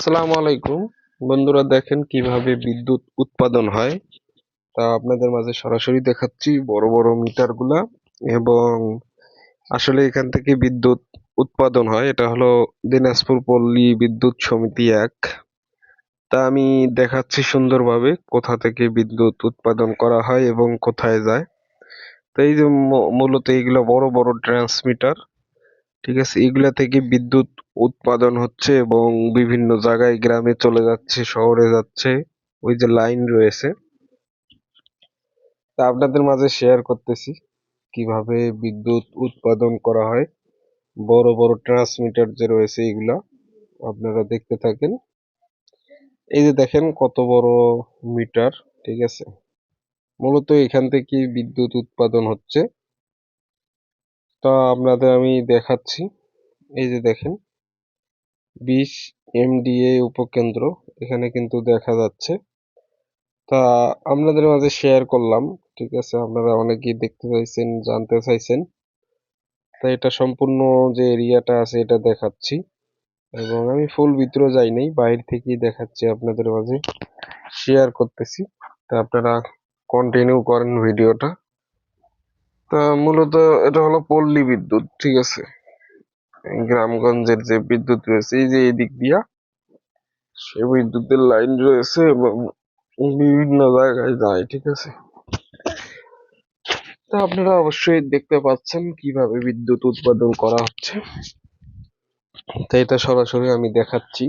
আসসালামু আলাইকুম। বন্ধুরা দেখেন কীভাবে বিদ্যুৎ উৎপাদন হয়। তা আপনাদের মাঝে সরাসরি দেখাচ্ছি বড় বড় মিটারগুলা এবং আসলে এখান থেকে বিদ্যুৎ উৎপাদন হয়। এটা হলো দিনাজপুর পল্লী বিদ্যুৎ সমিতি এক। তা আমি দেখাচ্ছি সুন্দরভাবে কোথা থেকে বিদ্যুৎ উৎপাদন করা হয় এবং কোথায় যায়। তো এই যে মূলত এইগুলো বড় বড় ট্রান্সমিটার ঠিক আছে? এগুলা থেকে বিদ্যুৎ উৎপাদন হচ্ছে এবং বিভিন্ন জায়গায় গ্রামে চলে যাচ্ছে, শহরে যাচ্ছে। ওই যে লাইন রয়েছে। তা আপনাদের মাঝে শেয়ার করতেছি কীভাবে বিদ্যুৎ উৎপাদন করা হয়। বড় বড় ট্রান্সমিটার যে রয়েছে এগুলা, আপনারা দেখতে থাকেন। এই যে দেখেন কত বড় মিটার ঠিক আছে? মূলত এখান থেকে বিদ্যুৎ উৎপাদন হচ্ছে। তা আপনাদের আমি দেখাচ্ছি। এই যে দেখেন, বিশ এমডিএ উপকেন্দ্র এখানে কিন্তু দেখা যাচ্ছে। তা আপনাদের মাঝে শেয়ার করলাম, ঠিক আছে? আপনারা অনেকেই দেখতে চাইছেন, জানতে চাইছেন। তা এটা সম্পূর্ণ যে এরিয়াটা আছে এটা দেখাচ্ছি। এবং আমি ফুল ভিতরে যাই নাই, বাইরে থেকেই দেখাচ্ছি আপনাদের মাঝে। শেয়ার করতেছি। তা আপনারা কন্টিনিউ করেন ভিডিওটা। তা মূলত এটা হলো পল্লী বিদ্যুৎ, ঠিক আছে? গ্রামগঞ্জের যে বিদ্যুৎ রয়েছে, এই যে এই দিক দিয়া, সে বিদ্যুতের লাইন রয়েছে এবং বিভিন্ন জায়গায় যায়, ঠিক আছে? তা আপনারা অবশ্যই দেখতে পাচ্ছেন কীভাবে বিদ্যুৎ উৎপাদন করা হচ্ছে। তো এটা সরাসরি আমি দেখাচ্ছি।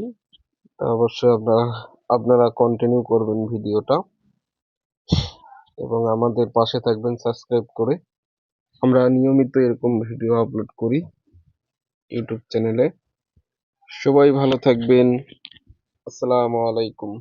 অবশ্যই আপনারা আপনারা কন্টিনিউ করবেন ভিডিওটা। এবং আমাদের পাশে থাকবেন সাবস্ক্রাইব করে। আমরা নিয়মিত এরকম ভিডিও আপলোড করি ইউটিউব চ্যানেলে সবাই ভালো থাকবেন। আসসালামু আলাইকুম।